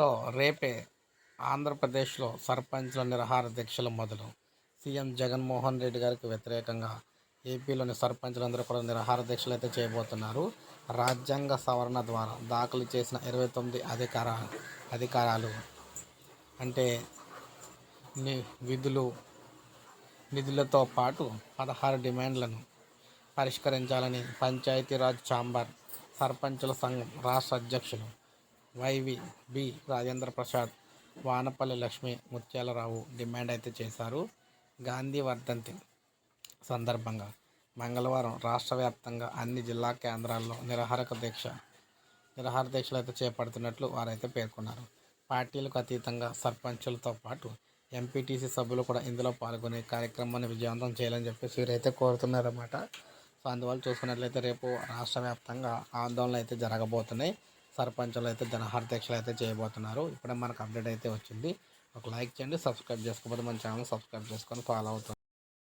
So రేపే ఆంధ్రప్రదేశ్లో సర్పంచ్ల నిరహార దీక్షలు మొదలు. సీఎం జగన్మోహన్ రెడ్డి గారికి వ్యతిరేకంగా ఏపీలోని సర్పంచ్లందరూ కూడా నిరహార దీక్షలు అయితే చేయబోతున్నారు. రాజ్యాంగ సవరణ ద్వారా దాఖలు చేసిన ఇరవై తొమ్మిది అధికార అధికారాలు అంటే ని విధులు నిధులతో పాటు పదహారు డిమాండ్లను పరిష్కరించాలని పంచాయతీరాజ్ ఛాంబర్ సర్పంచుల సంఘం రాష్ట్ర అధ్యక్షులు Y V B Rajendra Prasad Vanapalli Lakshmi Mutyalarao demand అయితే చేశారు. గాంధీ వర్ధంతి సందర్భంగా మంగళవారం రాష్ట్ర వ్యాప్తంగా అన్ని జిల్లా కేంద్రాల్లో నిరాహారక దీక్ష నిరాహార దీక్షలు అయితే చేపడుతున్నట్లు వారైతే పేర్కొన్నారు. పార్టీలకు అతీతంగా సర్పంచులతో పాటు ఎంపీటీసీ సభ్యులు కూడా ఇందులో పాల్గొనే కార్యక్రమాన్ని విజయవంతం చేయాలని చెప్పేసి వీరైతే కోరుతున్నారన్నమాట. సో అందువల్ల చూసుకున్నట్లయితే రేపు రాష్ట్ర వ్యాప్తంగా ఆందోళనలు అయితే జరగబోతున్నాయి. సర్పంచులు అయితే జనహార అయితే చేయబోతున్నారు. ఇప్పుడే మనకు అప్డేట్ అయితే వచ్చింది. ఒక లైక్ చేయండి సబ్స్క్రైబ్ చేసుకోకపోతే మన ఛానల్ సబ్స్క్రైబ్ చేసుకొని ఫాలో అవుతుంది